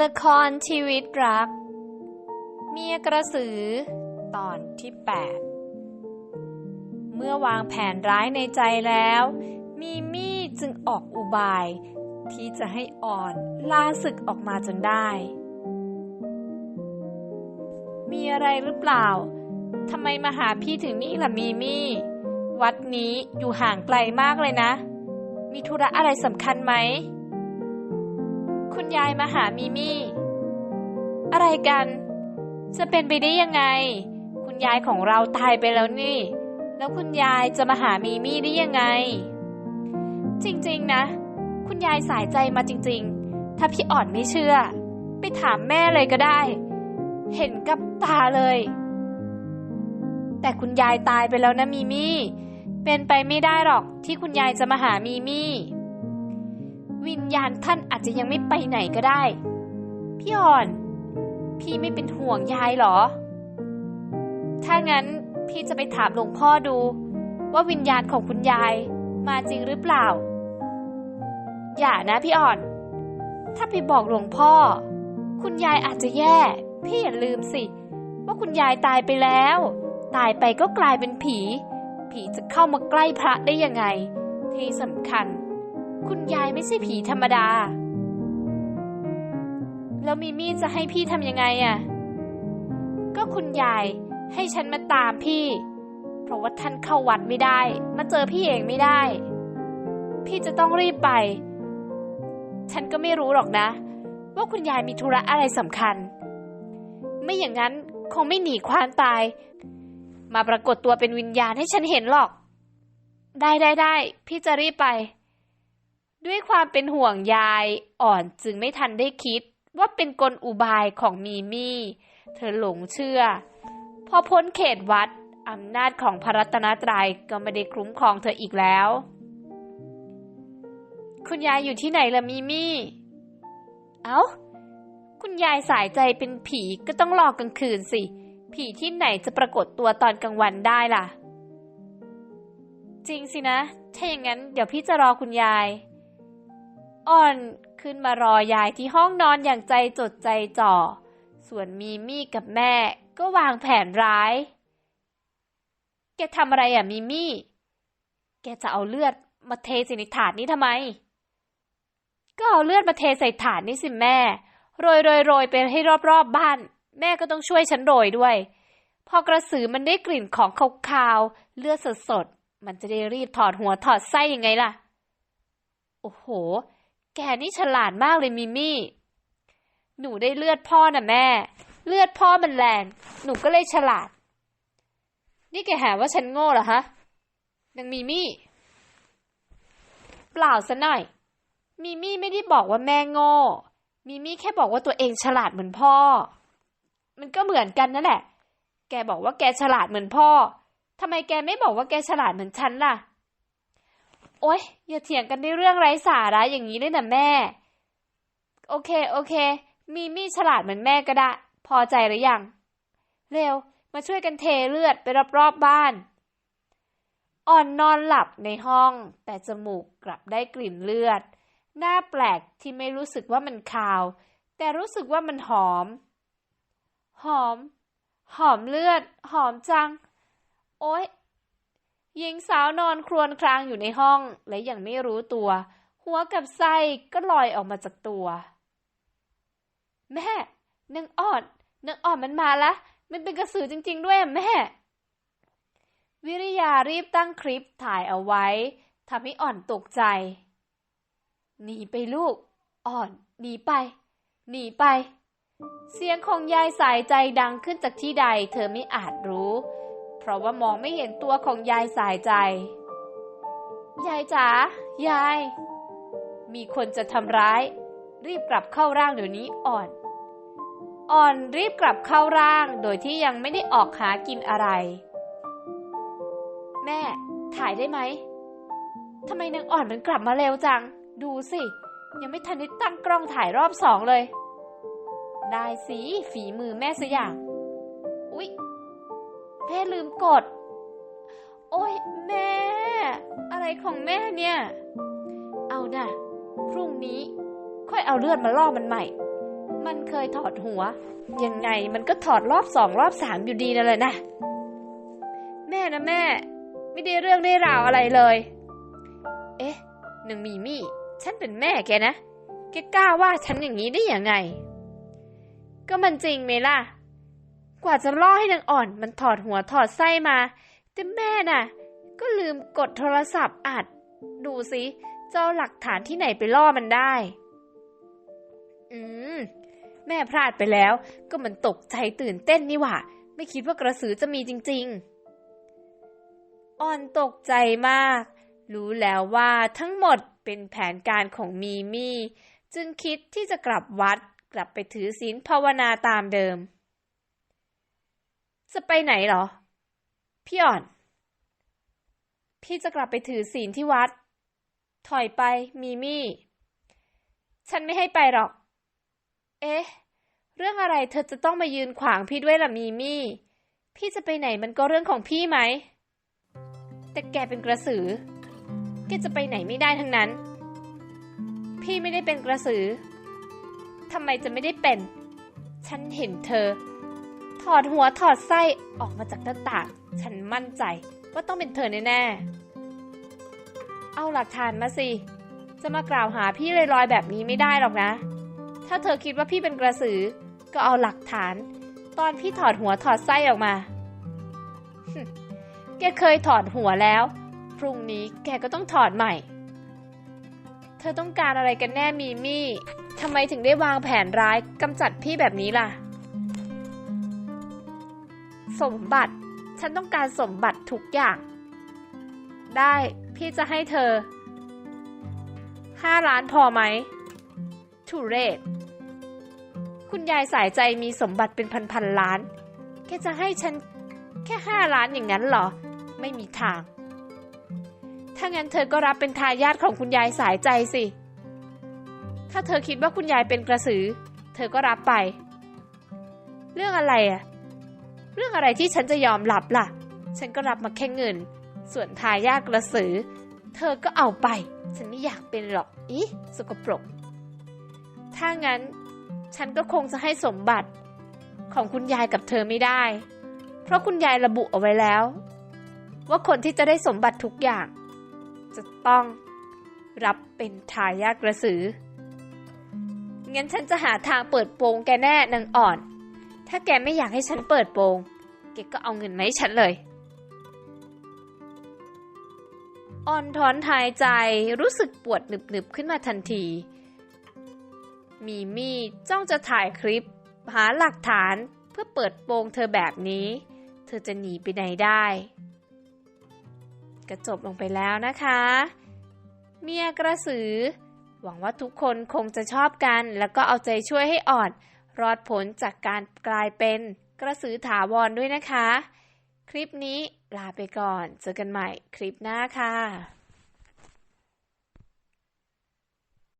ละครชีวิตรัก เมียกระสือ ตอนที่ 8 เมื่อวางแผนร้ายในใจแล้ว มีมี่จึงออกอุบาย ที่จะให้อ่อนล่าศึกออกมาจนได้ มีอะไรหรือเปล่าทำไมมาหาพี่ถึงนี่ล่ะมีมี่ วัดนี้อยู่ห่างไกลมากเลยนะ มีธุระอะไรสำคัญไหม คุณยายมาหามีมี่ อะไรกัน จะเป็นไปได้ยังไง คุณยายของเราตายไปแล้วนี่ แล้วคุณยายจะมาหามีมี่ได้ยังไง จริงๆนะ คุณยายสายใจมาจริง ๆ ถ้าพี่อ่อนไม่เชื่อ ไปถามแม่เลยก็ได้ เห็นกับตาเลย แต่คุณยายตายไปแล้วนะมีมี่ เป็นไปไม่ได้หรอกที่คุณยายจะมาหามีมี่ วิญญาณท่านอาจจะยังไม่ไปไหนก็ได้ พี่อ่อน พี่ไม่เป็นห่วงยายเหรอ ถ้างั้นพี่จะไปถามหลวงพ่อดู ว่าวิญญาณของคุณยายมาจริงหรือเปล่า อย่านะพี่อ่อน ถ้าไปบอกหลวงพ่อ คุณยายอาจจะแย่ พี่อย่าลืมสิ ว่าคุณยายตายไปแล้ว ตายไปก็กลายเป็นผี ผีจะเข้ามาใกล้พระได้ยังไง ที่สำคัญ คุณยายไม่ใช่ผีธรรมดา แล้วมิมี่จะให้พี่ทำยังไงอะ่ะ ก็คุณยายให้ฉันมาตามพี่ เพราะว่าท่านเข้าวัดไม่ได้ มาเจอพี่เองไม่ได้ พี่จะต้องรีบไป ฉันก็ไม่รู้หรอกนะ ว่าคุณยายมีธุระอะไรสำคัญ ไม่อย่างนั้นคงไม่หนีความตาย มาปรากฏตัวเป็นวิญญาณให้ฉันเห็นหรอก ได้ได้ได้ พี่จะรีบไป ด้วยความเป็นห่วงยายอ่อนจึงไม่ทันได้คิด ว่าเป็นกลอุบายของมีมี่ เธอหลงเชื่อ พอพ้นเขตวัดอำนาจของพระรัตนตรัยก็ไม่ได้คุ้มครองเธออีกแล้ว คุณยายอยู่ที่ไหนล่ะมีมี่ เอา้า คุณยายสายใจเป็นผีก็ต้องรอกลางคืนสิ ผีที่ไหนจะปรากฏตัวตอนกลางวันได้ล่ะ จริงสินะ ถ้าอย่างนั้นเดี๋ยวพี่จะรอคุณยาย อ่อนขึ้นมารอยายที่ห้องนอนอย่างใจจดใจจ่อ ส่วนมีมี่กับแม่ก็วางแผนร้าย แกทำอะไรอะมีมี่ แกจะเอาเลือดมาเทใส่ในถาดนี้ทำไม ก็เอาเลือดมาเทใส่ถาดนี่สิแม่ โรยโรยโรยไปให้รอบๆบบ้าน แม่ก็ต้องช่วยฉันโรยด้วย พอกระสือมันได้กลิ่นของคาวๆเลือดสดๆมันจะได้รีบถอดหัวถอดไส้ยังไงล่ะ โอ้โห แกนี่ฉลาดมากเลยมิมี่ หนูได้เลือดพ่อน่ะแม่ เลือดพ่อมันแรงหนูก็เลยฉลาด นี่แกหาว่าฉันโง่เหรอฮะนางมิมี่ เปล่าซะหน่อย มิมี่ไม่ได้บอกว่าแม่โง่ มิมี่แค่บอกว่าตัวเองฉลาดเหมือนพ่อ มันก็เหมือนกันนั่นแหละ แกบอกว่าแกฉลาดเหมือนพ่อทำไมแกไม่บอกว่าแกฉลาดเหมือนฉันล่ะ โอ๊ย อย่าเถียงกันในเรื่องไร้สาระอย่างนี้เลยนะแม่ โอเค โอเค มีมี่ฉลาดเหมือนแม่ก็ได้ พอใจหรือยัง เร็ว มาช่วยกันเทเลือดไปรอบๆบบ้าน อ่อนนอนหลับในห้อง แต่จมูกกลับได้กลิ่นเลือด หน้าแปลกที่ไม่รู้สึกว่ามันคาว แต่รู้สึกว่ามันหอม หอม หอมเลือด หอมจัง โอ๊ย หญิงสาวนอนครวญครางอยู่ในห้องและยังไม่รู้ตัว หัวกับไส้ก็ลอยออกมาจากตัว แม่นางอ่อนนางอ่อนมันมาละ มันเป็นกระสือจริง ๆ ด้วยแม่ วิริยารีบตั้งคลิปถ่ายเอาไว้ทำให้อ่อนตกใจ หนีไปลูก อ่อน หนีไป หนีไป เสียงของยายสายใจดังขึ้นจากที่ใด เธอไม่อาจรู้ ราะว่ามองไม่เห็นตัวของยายสายใจ ยายจ๋ายาย มีคนจะทำร้าย รีบกลับเข้าร่างเดี๋ยวนี้อ่อน อ่อนรีบกลับเข้าร่างโดยที่ยังไม่ได้ออกหากินอะไร แม่ ถ่ายได้ไหมทำไมนางอ่อนมันกลับมาเร็วจัง ดูสิ ยังไม่ทันได้ตั้งกล้องถ่ายรอบสองเลย ได้สิฝีมือแม่สัอย่าง อุ๊ย แม่ลืมกด โอ้ยแม่ อะไรของแม่เนี่ย เอานะ่ะ พรุ่งนี้ ค่อยเอาเลือดมาล่อมันใหม่ มันเคยถอดหัว ยังไงมันก็ถอดรอบสองรอบสามอยู่ดีนั่นแหละนะ แม่นะแม่ ไม่ได้เรื่องได้ราวอะไรเลย เอ๊ะหนึ่งมีมี่ ฉันเป็นแม่แกนะ แกกล้าว่าฉันอย่างนี้ได้ยังไง ก็มันจริงไหมล่ะ กว่าจะล่อให้นางอ่อน มันถอดหัวถอดไส้มา แต่แม่น่ะ ก็ลืมกดโทรศัพท์อัด ดูสิเจะเอาหลักฐานที่ไหนไปล่อมันได้ อืม แม่พลาดไปแล้ว ก็มันตกใจตื่นเต้นนี่หว่า ไม่คิดว่ากระสือจะมีจริง ๆ อ่อนตกใจมาก รู้แล้วว่าทั้งหมดเป็นแผนการของมีมี่ จึงคิดที่จะกลับวัดกลับไปถือศีลภาวนาตามเดิม จะไปไหนเหรอ พี่อ่อน พี่จะกลับไปถือศีลที่วัด ถอยไปมีมี่ ฉันไม่ให้ไปหรอก เอ๊ะ เรื่องอะไรเธอจะต้องมายืนขวางพี่ด้วยล่ะมีมี่ พี่จะไปไหนมันก็เรื่องของพี่ไหม แต่แกเป็นกระสือ แกจะไปไหนไม่ได้ทั้งนั้น พี่ไม่ได้เป็นกระสือทำไมจะไม่ได้เป็น ฉันเห็นเธอ ถอดหัวถอดไส้ออกมาจากหน้าต่าง ฉันมั่นใจว่าต้องเป็นเธอแน่ๆ เอาหลักฐานมาสิ จะมากล่าวหาพี่ลอยๆแบบนี้ไม่ได้หรอกนะ ถ้าเธอคิดว่าพี่เป็นกระสือ ก็เอาหลักฐาน ตอนพี่ถอดหัวถอดไส้ออกมา แกเคยถอดหัวแล้ว พรุ่งนี้แกก็ต้องถอดใหม่ เธอต้องการอะไรกันแน่มีมี่ทำไมถึงได้วางแผนร้ายกำจัดพี่แบบนี้ล่ะ สมบัติ ฉันต้องการสมบัติทุกอย่าง ได้พี่จะให้เธอห้าล้านพอไหมทุเรศ คุณยายสายใจมีสมบัติเป็นพันๆล้าน แค่จะให้ฉันแค่ห้าล้านอย่างนั้นเหรอ ไม่มีทาง ถ้างั้นเธอก็รับเป็นทายาทของคุณยายสายใจสิ ถ้าเธอคิดว่าคุณยายเป็นกระสือ เธอก็รับไป เรื่องอะไรอะ เรื่องอะไรที่ฉันจะยอมรับล่ะ ฉันก็รับมาแค่เงิน ส่วนทายาทกระสือ เธอก็เอาไป ฉันไม่อยากเป็นหรอกอีสกปรก ถ้างั้น ฉันก็คงจะให้สมบัติของคุณยายกับเธอไม่ได้ เพราะคุณยายระบุเอาไว้แล้ว ว่าคนที่จะได้สมบัติทุกอย่าง จะต้องรับเป็นทายาทกระสือ งั้นฉันจะหาทางเปิดโปงแกแน่นางอ่อน ถ้าแกไม่อยากให้ฉันเปิดโปงแกก็เอาเงินมาให้ฉันเลยอ่อนถอนหายใจรู้สึกปวดหนึบๆขึ้นมาทันที มีมี่จ้องจะถ่ายคลิป หาหลักฐานเพื่อเปิดโปงเธอแบบนี้ เธอจะหนีไปไหนได้ก็จบลงไปแล้วนะคะ เมียกระสือ หวังว่าทุกคนคงจะชอบกัน แล้วก็เอาใจช่วยให้อ่อน รอดผลจากการกลายเป็นกระสือถาวรด้วยนะคะ คลิปนี้ลาไปก่อน เจอกันใหม่คลิปหน้าค่ะ